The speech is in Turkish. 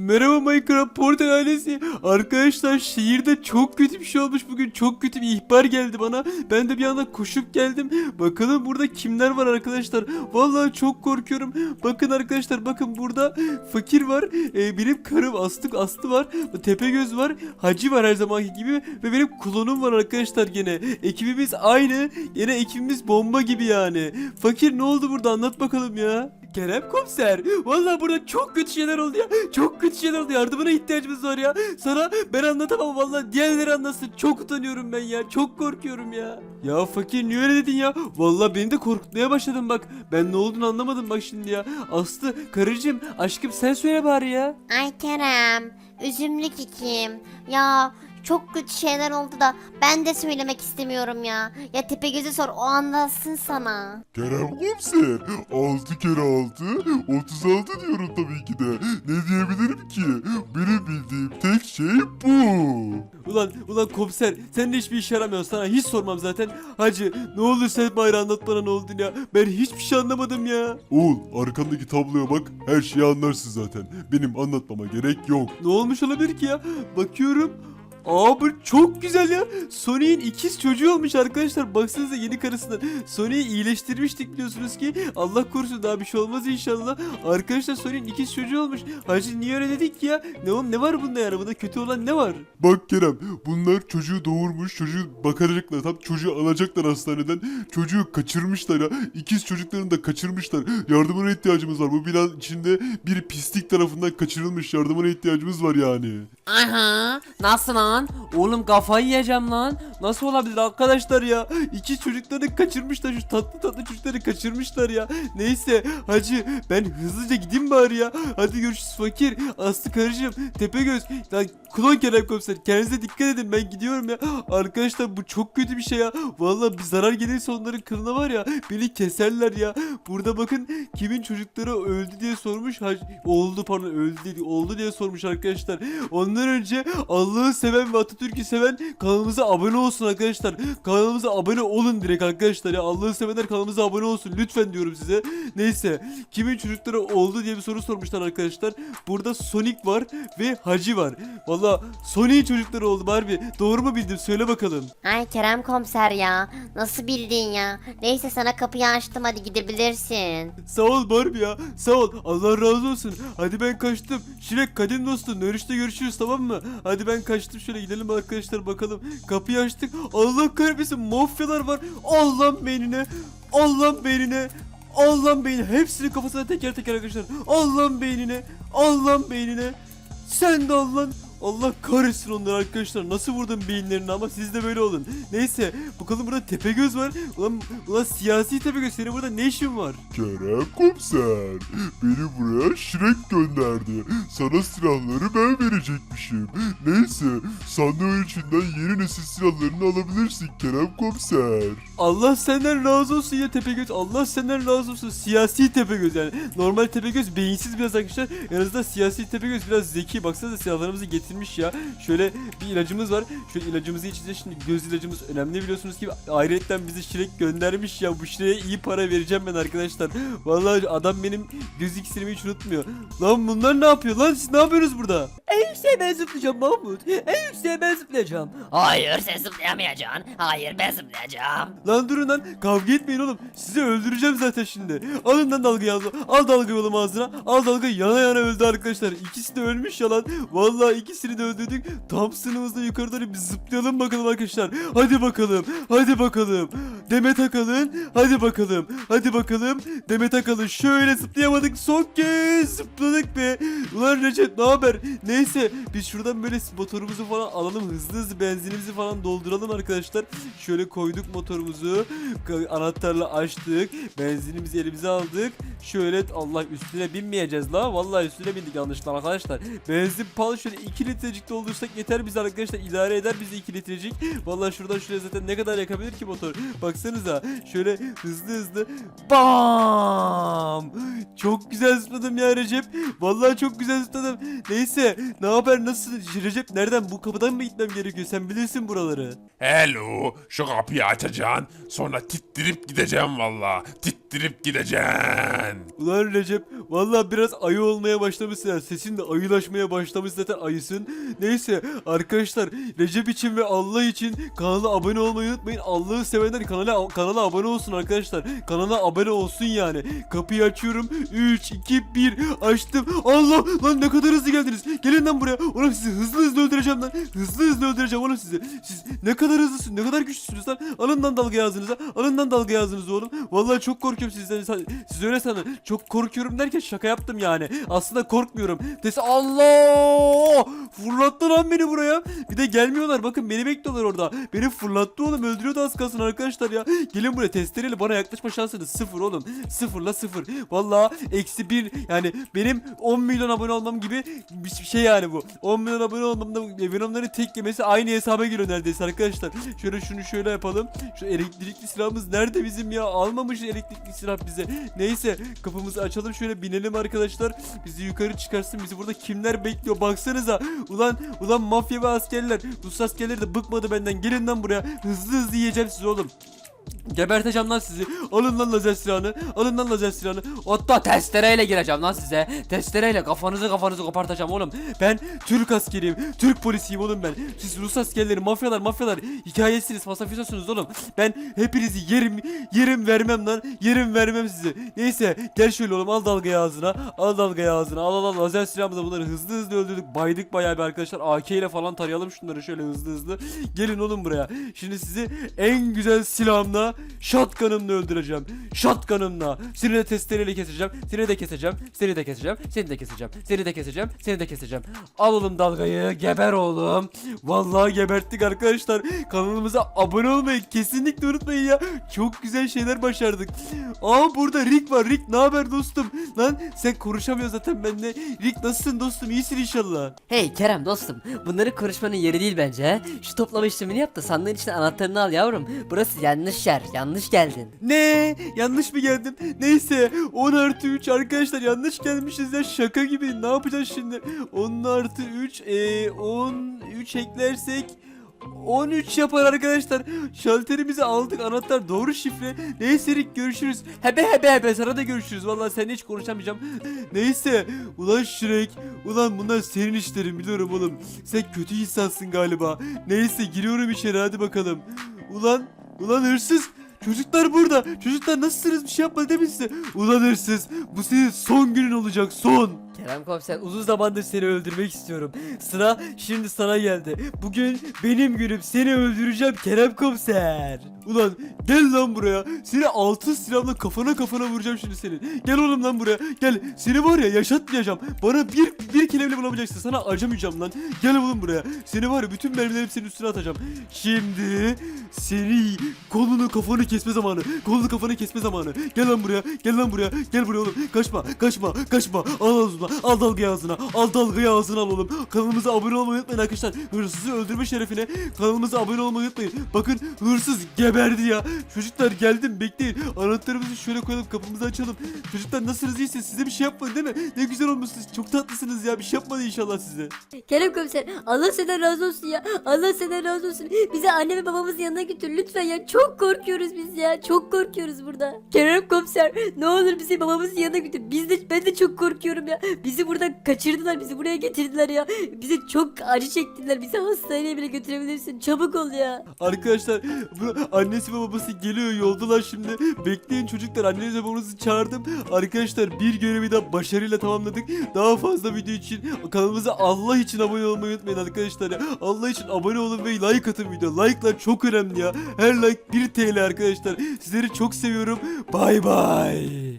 Merhaba Minecraft Portal ailesi. Arkadaşlar şehirde çok kötü bir şey olmuş bugün. Çok kötü bir ihbar geldi bana. Ben de bir anda koşup geldim. Bakalım burada kimler var arkadaşlar. Vallahi çok korkuyorum. Bakın arkadaşlar bakın burada fakir var. Ee, benim karım Aslı Aslı var. Tepegöz var. Hacı var her zamanki gibi. Ve benim klonum var arkadaşlar gene. Ekibimiz aynı. Yine ekibimiz bomba gibi yani. Fakir ne oldu burada anlat bakalım ya. Kerem komiser. Vallahi burada çok kötü şeyler oldu ya. Çok kötü şeyler oldu. Yardımına ihtiyacımız var ya. Sana ben anlatamam vallahi diğerleri anlasın. Çok utanıyorum ben ya. Çok korkuyorum ya. Ya fakir niye öyle dedin ya? Vallahi beni de korkutmaya başladın bak. Ben ne olduğunu anlamadım bak şimdi ya. Aslı karıcığım aşkım sen söyle bari ya. Ay Kerem, üzümlük ikim. Ya çok kötü şeyler oldu da ben de söylemek istemiyorum ya. Ya Tepegöz'e sor o anlatsın sana. Kerem komiser 6 kere 6 36 diyorum tabii ki de. Ne diyebilirim ki? Benim bildiğim tek şey bu. Ulan ulan komiser sen de hiçbir işe yaramıyorsun sana hiç sormam zaten. Hacı ne olur sen bari anlat bana ne oldu ya. Ben hiçbir şey anlamadım ya. Oğul arkandaki tabloya bak her şeyi anlarsın zaten. Benim anlatmama gerek yok. Ne olmuş olabilir ki ya? Bakıyorum. Aa bu çok güzel ya. Sony'in ikiz çocuğu olmuş arkadaşlar. Baksanıza yeni karısından. Sony'yi iyileştirmiştik biliyorsunuz ki. Allah korusun daha bir şey olmaz inşallah. Arkadaşlar Sony'in ikiz çocuğu olmuş. Hacı niye öyle dedik ya? Ne, oğlum, ne var bunda yani? Bunda kötü olan ne var? Bak Kerem bunlar çocuğu doğurmuş çocuğu bakacaklar tam çocuğu alacaklar hastaneden çocuğu kaçırmışlar ya ikiz çocuklarını da kaçırmışlar yardımına ihtiyacımız var bu binanın içinde bir pislik tarafından kaçırılmış yardımına ihtiyacımız var yani. Aha nasıl lan? Oğlum kafayı yiyeceğim lan. Nasıl olabilir arkadaşlar ya? İki çocukları kaçırmışlar şu tatlı tatlı çocukları kaçırmışlar ya. Neyse hacı ben hızlıca gideyim bari ya. Hadi görüşürüz fakir. Aslı karıcığım Tepegöz. Lan klon Kerem komiser kendinize dikkat edin ben gidiyorum ya. Arkadaşlar bu çok kötü bir şey ya. Vallahi bir zarar gelirse onların kılına var ya beni keserler ya. Burada bakın kimin çocukları öldü diye sormuş. Hac oldu pardon öldü değil oldu diye sormuş arkadaşlar. Ondan önce Allah'ı seven ve Atatürk'ü seven kanalımıza abone olsun arkadaşlar. Kanalımıza abone olun direkt arkadaşlar ya. Allah'ı sevenler kanalımıza abone olsun lütfen diyorum size. Neyse kimin çocukları oldu diye bir soru sormuşlar arkadaşlar. Burada Sonic var ve Hacı var. Valla Sonic'in çocukları oldu Barbie. Doğru mu bildim söyle bakalım. Ay Kerem komiser ya, nasıl bildin ya? Neyse sana kapıyı açtım hadi gidebilirsin. Sağ ol Barbie ya. Sağ ol. Allah razı olsun. Hadi ben kaçtım. Şirek kadim dostum. Dönüşte görüşürüz tamam mı? Hadi ben kaçtım. Şöyle gidelim arkadaşlar bakalım. Kapıyı açtık. Allah kahretmesin. Mafyalar var. Allah'ın beynine. Allah'ın beynine. Allah'ın beynine. Hepsinin kafasına teker teker arkadaşlar. Allah'ın beynine. Allah'ın beynine. Sen de Allah'ın Allah kahretsin onları arkadaşlar. Nasıl vurdum beyinlerini ama siz de böyle olun. Neyse bakalım burada Tepegöz var. Ulan, ulan siyasi Tepegöz senin burada ne işin var? Kerem komiser beni buraya Şirek gönderdi. Sana silahları ben verecekmişim. Neyse sandığın içinden yeni nesil silahlarını alabilirsin Kerem komiser. Allah senden razı olsun ya Tepegöz. Allah senden razı olsun. Siyasi Tepegöz yani. Normal Tepegöz beyinsiz biraz arkadaşlar. En azından siyasi Tepegöz biraz zeki. Baksanıza silahlarımızı getirmiş ya. Şöyle bir ilacımız var. Şöyle ilacımızı içeceğiz. Şimdi göz ilacımız önemli biliyorsunuz ki. Ayrıca bizi Şirek göndermiş ya. Bu Şirek'e iyi para vereceğim ben arkadaşlar. Vallahi adam benim göz iksirimi hiç unutmuyor. Lan bunlar ne yapıyor lan? Siz ne yapıyorsunuz burada? En yükseğe ben zıplayacağım Mahmut. En yükseğe ben zıplayacağım. Hayır sen zıplayamayacaksın. Hayır ben zıplayacağım. Lan durun lan kavga etmeyin oğlum. Sizi öldüreceğim zaten şimdi. Alın lan dalgayı al. Al dalgayı oğlum ağzına. Al dalgayı yana yana öldü arkadaşlar. İkisi de ölmüş ya lan. Vallahi ikisini de öldürdük. Tam sınıfımızda yukarı doğru bir zıplayalım bakalım arkadaşlar. Hadi bakalım. Hadi bakalım. Demet Akalın. Hadi bakalım. Hadi bakalım. Demet Akalın. Şöyle zıplayamadık. Son kez zıpladık be. Ulan Recep ne haber? Neyse biz şuradan böyle motorumuzu falan alalım. Hızlı hızlı benzinimizi falan dolduralım arkadaşlar. Şöyle koyduk motorumuzu. Anahtarla açtık. Benzinimizi elimize aldık. Şöyle Allah üstüne binmeyeceğiz la. Vallahi üstüne bindik yanlışlıkla arkadaşlar. Benzin pahalı şöyle 2 litrecik doldursak yeter bize arkadaşlar. idare eder bizi 2 litrecik. Vallahi şuradan şuraya zaten ne kadar yakabilir ki motor. Baksanıza. Şöyle hızlı hızlı. Bam! Çok güzel zıpladım ya Recep. Vallahi çok güzel zıpladım. Neyse Ne haber nasılsın? Recep nereden? Bu kapıdan mı gitmem gerekiyor? Sen bilirsin buraları. Hello, şu kapıyı açacaksın. Sonra tittirip gideceğim valla. Tittirip gideceksin. Ulan Recep vallahi biraz ayı olmaya başlamışsın. ya. Sesin de ayılaşmaya başlamış zaten ayısın. Neyse arkadaşlar Recep için ve Allah için kanala abone olmayı unutmayın. Allah'ı sevenler kanala kanala abone olsun arkadaşlar. Kanala abone olsun yani. Kapıyı açıyorum. 3 2 1 açtım. Allah lan ne kadar hızlı geldiniz. Gelin lan buraya. Oğlum sizi hızlı hızlı öldüreceğim lan. Hızlı hızlı öldüreceğim oğlum sizi. Siz ne kadar hızlısınız. Ne kadar güçlüsünüz lan. Alın lan dalga ağzınıza. Alın lan dalga ağzınıza oğlum. Vallahi çok korkuyorum sizden. Siz öyle sanın. Çok korkuyorum derken şaka yaptım yani. Aslında korkmuyorum. Dese Allah! Fırlattı lan beni buraya. Bir de gelmiyorlar. Bakın beni bekliyorlar orada. Beni fırlattı oğlum. Öldürüyordu az kalsın arkadaşlar ya. Gelin buraya testereyle bana yaklaşma şansınız sıfır oğlum. Sıfırla sıfır. Vallahi eksi bir yani benim 10 milyon abone olmam gibi bir şey yani bu. 10 milyon abone olmamda Venom'ların tek yemesi aynı hesaba giriyor neredeyse arkadaşlar. Şöyle şunu şöyle yapalım. Şu elektrikli silahımız nerede bizim ya? Almamış elektrikli silah bize. Neyse kapımızı açalım şöyle binelim arkadaşlar. Bizi yukarı çıkarsın. Bizi burada kimler bekliyor? Baksanıza. Ulan ulan mafya ve askerler. Rus askerleri de bıkmadı benden. Gelin lan buraya. Hızlı hızlı yiyeceğim sizi oğlum. Geberteceğim lan sizi. Alın lan lazer silahını. Alın lan lazer silahını. Hatta testereyle gireceğim lan size. Testereyle kafanızı kafanızı kopartacağım oğlum. Ben Türk askeriyim. Türk polisiyim oğlum ben. Siz Rus askerleri, mafyalar, mafyalar. Hikayesiniz, fasafisosunuz oğlum. Ben hepinizi yerim, yerim vermem lan. Yerim vermem size. Neyse gel şöyle oğlum al dalgayı ağzına. Al dalgayı ağzına. Al al al lazer silahımızla bunları hızlı hızlı öldürdük. Baydık bayağı bir arkadaşlar. AK ile falan tarayalım şunları şöyle hızlı hızlı. Gelin oğlum buraya. Şimdi sizi en güzel silahımla shotgun'ımla öldüreceğim. Shotgun'ımla. Seni de testereyle keseceğim. Seni de keseceğim. Seni de keseceğim. Seni de keseceğim. Seni de keseceğim. Seni de keseceğim. Al oğlum dalgayı. Geber oğlum. Vallahi geberttik arkadaşlar. Kanalımıza abone olmayı kesinlikle unutmayın ya. Çok güzel şeyler başardık. Aa burada Rick var. Rick ne haber dostum? Lan sen konuşamıyorsun zaten benimle. Rick nasılsın dostum? İyisin inşallah. Hey Kerem dostum, bunları konuşmanın yeri değil bence. Şu toplama işlemini yap da sandığın içine anahtarını al yavrum. Burası yanlış yer, yanlış geldin. Ne? Yanlış mı geldim? Neyse 10 artı 3 arkadaşlar yanlış gelmişiz ya şaka gibi ne yapacağız şimdi? 10 artı 3 e, 13 eklersek 13 yapar arkadaşlar. Şalterimizi aldık anahtar doğru şifre. Neyse Rick görüşürüz. Hebe hebe hebe sana da görüşürüz. Vallahi seninle hiç konuşamayacağım. Neyse ulan Shrek. Ulan bunlar senin işlerin biliyorum oğlum. Sen kötü insansın galiba. Neyse giriyorum içeri hadi bakalım. Ulan ulan hırsız. Çocuklar burada. Çocuklar nasılsınız? Bir şey yapmadı değil mi size? Ulan hırsız. Bu senin son günün olacak. Son. Kerem komiser uzun zamandır seni öldürmek istiyorum. Sıra şimdi sana geldi. Bugün benim günüm. Seni öldüreceğim Kerem komiser. Ulan gel lan buraya. Seni altın silahla kafana kafana vuracağım şimdi senin. Gel oğlum lan buraya. Gel. Seni var ya yaşatmayacağım. Bana bir bir kelimeyle bulamayacaksın. Sana acımayacağım lan. Gel oğlum buraya. Seni var ya bütün mermileri senin üstüne atacağım. Şimdi seni kolunu kafanı kesme zamanı. Kolunu kafanı kesme zamanı. Gel lan buraya. Gel lan buraya. Gel buraya oğlum. Kaçma. Kaçma. Kaçma. Al ağzına. Al dalgayı ağzına. Al dalgayı ağzına al oğlum. Kanalımıza abone olmayı unutmayın arkadaşlar. Hırsızı öldürme şerefine kanalımıza abone olmayı unutmayın. Bakın hırsız geberdi ya. Çocuklar geldim bekleyin. Anahtarımızı şöyle koyalım kapımızı açalım. Çocuklar nasılsınız iyisiniz? Size bir şey yapmadı değil mi? Ne güzel olmuşsunuz. Çok tatlısınız ya. Bir şey yapmadı inşallah size. Kerem komiser Allah senden razı olsun ya. Allah senden razı olsun. Bizi anne ve babamızın yanına götür lütfen ya. Çok korkuyoruz biz ya. Çok korkuyoruz burada. Kerem komiser ne olur bizi babamızın yanına götür. Biz de ben de çok korkuyorum ya. Bizi burada kaçırdılar. Bizi buraya getirdiler ya. Bize çok acı çektiler. Bizi hastaneye bile götürebilirsin. Çabuk ol ya. Arkadaşlar bu annesi ve babası geliyor yoldalar şimdi. Bekleyin çocuklar annenizi ve babanızı çağırdım. Arkadaşlar bir görevi de başarıyla tamamladık. Daha fazla video için kanalımıza Allah için abone olmayı unutmayın arkadaşlar ya. Allah için abone olun ve like atın video. Like'lar çok önemli ya. Her like 1 TL arkadaşlar. Sizleri çok seviyorum. Bay bay.